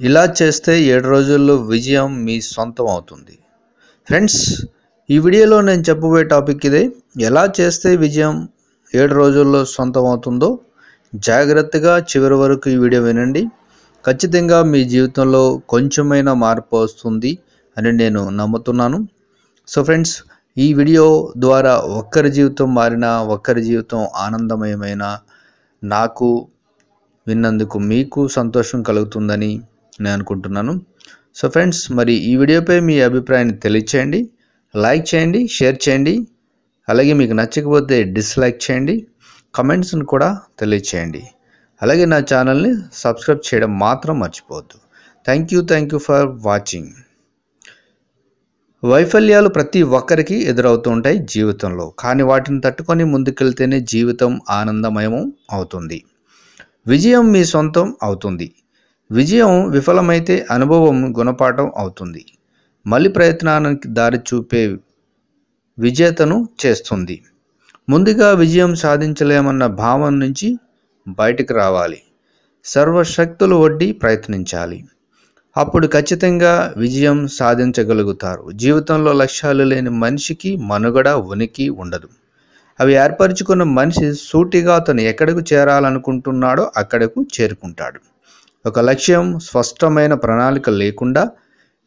ఇలా చేస్తే ఏడు రోజుల్లో విజయం మీ సొంతం అవుతుంది. ఫ్రెండ్స్ ఈ వీడియోలో నేను చెప్పబోయే టాపిక్ ఇదే. ఎలా చేస్తే విజయం ఏడు రోజుల్లో సొంతం అవుతుందో జాగ్రత్తగా చివరి వరకు ఈ వీడియో వినండి. ఖచ్చితంగా మీ జీవితంలో కొంచెమైనా మార్పు వస్తుంది అని నేను నమ్ముతున్నాను. సో ఫ్రెండ్స్ ఈ వీడియో ద్వారా ఒక్కరి జీవితం మారినా ఒక్కరి జీవితం ఆనందమయమైన నాకు విన్నందుకు మీకు సంతోషం కలుగుతుందని నేను అనుకుంటున్నాను. సో ఫ్రెండ్స్ మరి ఈ వీడియోపై మీ అభిప్రాయాన్ని తెలియచేయండి. లైక్ చేయండి షేర్ చేయండి. అలాగే మీకు నచ్చకపోతే డిస్లైక్ చేయండి. కమెంట్స్ని కూడా తెలియచేయండి. అలాగే నా ఛానల్ని సబ్స్క్రైబ్ చేయడం మాత్రం మర్చిపోవద్దు. Thank you thank you for watching. వైఫల్యాలు ప్రతి ఒక్కరికి ఎదురవుతూ ఉంటాయి జీవితంలో కానీ వాటిని తట్టుకొని ముందుకెళ్తేనే జీవితం ఆనందమయం అవుతుంది విజయం మీ సొంతం అవుతుంది. విజయం విఫలమైతే అనుభవం గుణపాఠం అవుతుంది. మళ్ళీ ప్రయత్నానికి దారి చూపే విజేతను చేస్తుంది. ముందుగా విజయం సాధించలేమన్న భావం నుంచి బయటికి రావాలి. సర్వశక్తులు వడ్డీ ప్రయత్నించాలి. అప్పుడు ఖచ్చితంగా విజయం సాధించగలుగుతారు. జీవితంలో లక్ష్యాలు లేని మనిషికి మనుగడ ఉనికి ఉండదు. అవి ఏర్పరచుకున్న మనిషి సూటిగా అతను ఎక్కడకు చేరాలనుకుంటున్నాడో అక్కడకు చేరుకుంటాడు. ఒక లక్ష్యం స్పష్టమైన ప్రణాళిక లేకుండా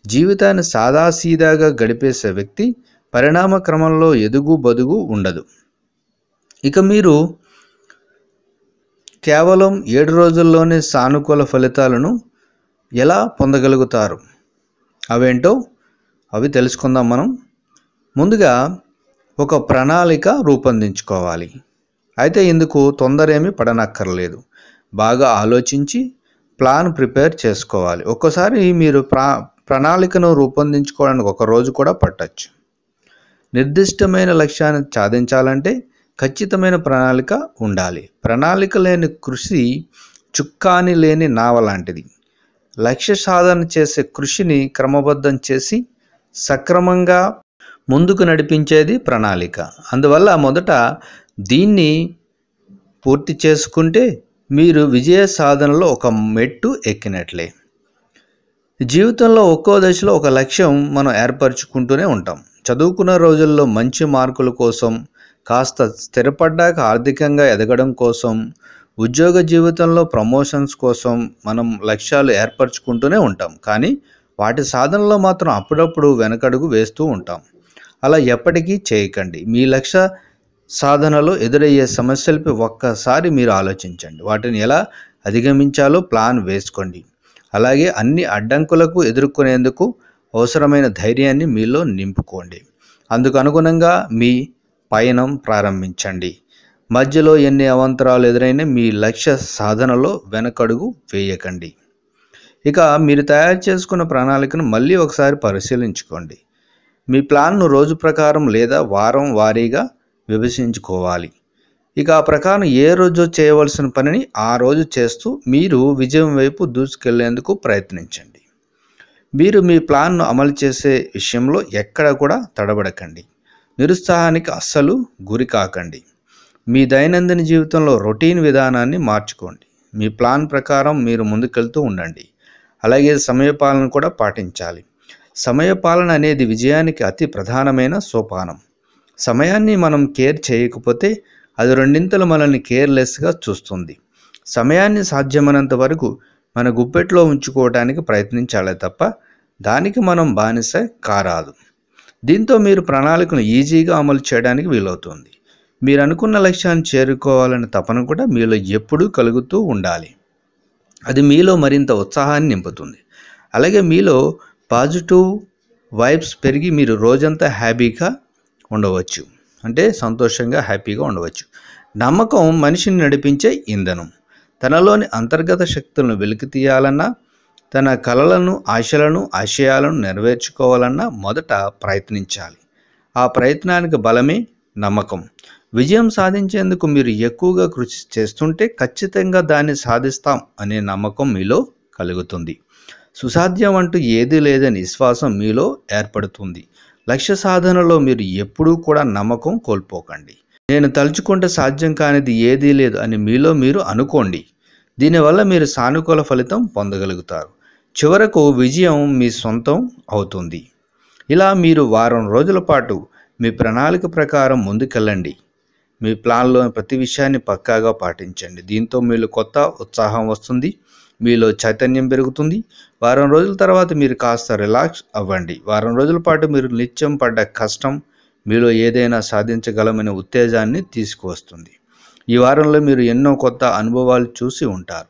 జీవితాన్ని సాదాసీదాగా గడిపేసే వ్యక్తి పరిణామ క్రమంలో ఎదుగు బదుగు ఉండదు. ఇక మీరు కేవలం ఏడు రోజుల్లోనే సానుకూల ఫలితాలను ఎలా పొందగలుగుతారు? అవేంటో అవి తెలుసుకుందాం మనం. ముందుగా ఒక ప్రణాళిక రూపొందించుకోవాలి. అయితే ఇందుకు తొందర పడనక్కర్లేదు. బాగా ఆలోచించి ప్లాన్ ప్రిపేర్ చేసుకోవాలి. ఒక్కోసారి మీరు ప్రా ప్రణాళికను రూపొందించుకోవడానికి ఒక రోజు కూడా పట్టచ్చు. నిర్దిష్టమైన లక్ష్యాన్ని సాధించాలంటే ఖచ్చితమైన ప్రణాళిక ఉండాలి. ప్రణాళిక లేని కృషి చుక్కాని లేని నావ లాంటిది. లక్ష్య సాధన చేసే కృషిని క్రమబద్ధం చేసి సక్రమంగా ముందుకు నడిపించేది ప్రణాళిక. అందువల్ల మొదట దీన్ని పూర్తి చేసుకుంటే మీరు విజయ సాధనలో ఒక మెట్టు ఎక్కినట్లే. జీవితంలో ఒక్కో దశలో ఒక లక్ష్యం మనం ఏర్పరచుకుంటూనే ఉంటాం. చదువుకున్న రోజుల్లో మంచి మార్కుల కోసం కాస్త స్థిరపడ్డాక ఆర్థికంగా ఎదగడం కోసం ఉద్యోగ జీవితంలో ప్రమోషన్స్ కోసం మనం లక్ష్యాలు ఏర్పరచుకుంటూనే ఉంటాం. కానీ వాటి సాధనలో మాత్రం అప్పుడప్పుడు వెనకడుగు వేస్తూ ఉంటాం. అలా ఎప్పటికీ చేయకండి. మీ లక్ష్య సాధనలో ఎదురయ్యే సమస్యలపై ఒక్కసారి మీరు ఆలోచించండి. వాటిని ఎలా అధిగమించాలో ప్లాన్ వేసుకోండి. అలాగే అన్ని అడ్డంకులకు ఎదుర్కొనేందుకు అవసరమైన ధైర్యాన్ని మీలో నింపుకోండి. అందుకు అనుగుణంగా మీ పయనం ప్రారంభించండి. మధ్యలో ఎన్ని అవంతరాలు ఎదురైనా మీ లక్ష్య సాధనలో వెనకడుగు వేయకండి. ఇక మీరు తయారు చేసుకున్న ప్రణాళికను మళ్ళీ ఒకసారి పరిశీలించుకోండి. మీ ప్లాన్ను రోజు ప్రకారం లేదా వారం వారీగా విభజించుకోవాలి. ఇక ఆ ప్రకారం ఏ రోజు చేయవలసిన పనిని ఆ రోజు చేస్తూ మీరు విజయం వైపు దూసుకెళ్ళేందుకు ప్రయత్నించండి. మీరు మీ ప్లాన్ను అమలు చేసే విషయంలో ఎక్కడ కూడా తడబడకండి. నిరుత్సాహానికి అస్సలు గురి కాకండి. మీ దైనందిన జీవితంలో రొటీన్ విధానాన్ని మార్చుకోండి. మీ ప్లాన్ ప్రకారం మీరు ముందుకెళ్తూ ఉండండి. అలాగే సమయపాలన కూడా పాటించాలి. సమయపాలన అనేది విజయానికి అతి ప్రధానమైన సోపానం. సమయాన్ని మనం కేర్ చేయకపోతే అది రెండింతలు మనల్ని కేర్లెస్గా చూస్తుంది. సమయాన్ని సాధ్యమైనంత వరకు మన గుప్పెట్లో ఉంచుకోవడానికి ప్రయత్నించాలి తప్ప దానికి మనం బానిస కారాదు. దీంతో మీరు ప్రణాళికను ఈజీగా అమలు చేయడానికి వీలవుతుంది. మీరు అనుకున్న లక్ష్యాన్ని చేరుకోవాలనే తపన కూడా మీలో ఎప్పుడూ కలుగుతూ ఉండాలి. అది మీలో మరింత ఉత్సాహాన్ని నింపుతుంది. అలాగే మీలో పాజిటివ్ వైబ్స్ పెరిగి మీరు రోజంతా హ్యాపీగా ఉండవచ్చు. అంటే సంతోషంగా హ్యాపీగా ఉండవచ్చు. నమ్మకం మనిషిని నడిపించే ఇంధనం. తనలోని అంతర్గత శక్తులను వెలికి తీయాలన్నా తన కలలను ఆశలను ఆశయాలను నెరవేర్చుకోవాలన్నా మొదట ప్రయత్నించాలి. ఆ ప్రయత్నానికి బలమే నమ్మకం. విజయం సాధించేందుకు మీరు ఎక్కువగా కృషి చేస్తుంటే ఖచ్చితంగా దాన్ని సాధిస్తాం అనే నమ్మకం మీలో కలుగుతుంది. సుసాధ్యం అంటూ ఏదీ లేదని విశ్వాసం మీలో ఏర్పడుతుంది. లక్ష్య సాధనలో మీరు ఎప్పుడూ కూడా నమ్మకం కోల్పోకండి. నేను తలుచుకుంటే సాధ్యం కానిది ఏదీ లేదు అని మీలో మీరు అనుకోండి. దీనివల్ల మీరు సానుకూల ఫలితం పొందగలుగుతారు. చివరకు విజయం మీ సొంతం అవుతుంది. ఇలా మీరు వారం రోజుల పాటు మీ ప్రణాళిక ప్రకారం ముందుకెళ్ళండి. మీ ప్లాన్లో ప్రతి విషయాన్ని పక్కాగా పాటించండి. దీంతో మీలో కొత్త ఉత్సాహం వస్తుంది మీలో చైతన్యం పెరుగుతుంది. వారం రోజుల తర్వాత మీరు కాస్త రిలాక్స్ అవ్వండి. వారం రోజుల పాటు మీరు నిత్యం పడ్డ కష్టం మీలో ఏదైనా సాధించగలమనే ఉత్తేజాన్ని తీసుకువస్తుంది. ఈ వారంలో మీరు ఎన్నో కొత్త అనుభవాలు చూసి ఉంటారు.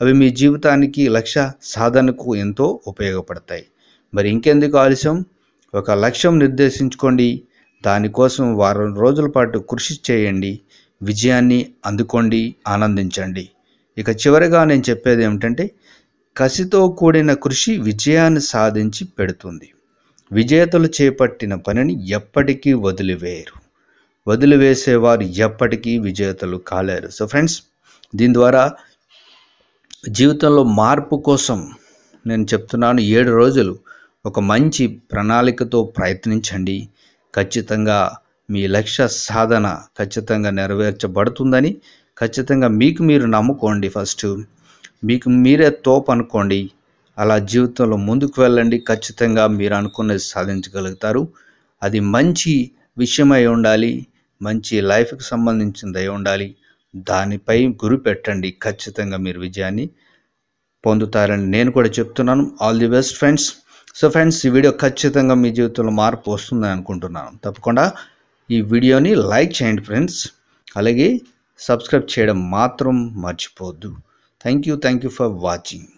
అవి మీ జీవితానికి లక్ష్య సాధనకు ఎంతో ఉపయోగపడతాయి. మరి ఇంకెందుకు ఆలస్యం? ఒక లక్ష్యం నిర్దేశించుకోండి. దానికోసం వారం రోజుల పాటు కృషి చేయండి విజయాన్ని అందుకోండి ఆనందించండి. ఇక చివరిగా నేను చెప్పేది ఏమిటంటే కసితో కూడిన కృషి విజయాన్ని సాధించి పెడుతుంది. విజేతలు చేపట్టిన పనిని ఎప్పటికీ వదిలివేయరు. వదిలివేసేవారు ఎప్పటికీ విజేతలు కాలేరు. సో ఫ్రెండ్స్ దీని ద్వారా జీవితంలో మార్పు కోసం నేను చెప్తున్నాను ఏడు రోజులు ఒక మంచి ప్రణాళికతో ప్రయత్నించండి. ఖచ్చితంగా మీ లక్ష్య సాధన ఖచ్చితంగా నెరవేర్చబడుతుందని ఖచ్చితంగా మీకు మీరు నమ్ముకోండి ఫస్ట్. మీకు మీరే తోపు అనుకోండి. అలా జీవితంలో ముందుకు వెళ్ళండి. ఖచ్చితంగా మీరు అనుకున్నది సాధించగలుగుతారు. అది మంచి విషయమై ఉండాలి. మంచి లైఫ్కి సంబంధించింది అయి ఉండాలి. దానిపై గురి పెట్టండి. ఖచ్చితంగా మీరు విజయాన్ని పొందుతారని నేను కూడా చెప్తున్నాను. All the best friends so friends ఈ వీడియో ఖచ్చితంగా మీ జీవితంలో మార్పు వస్తుందని అనుకుంటున్నాను. తప్పకుండా ఈ వీడియోని లైక్ చేయండి ఫ్రెండ్స్. అలాగే సబ్స్క్రైబ్ చేయడం మాత్రం మర్చిపోవద్దు. Thank you thank you for watching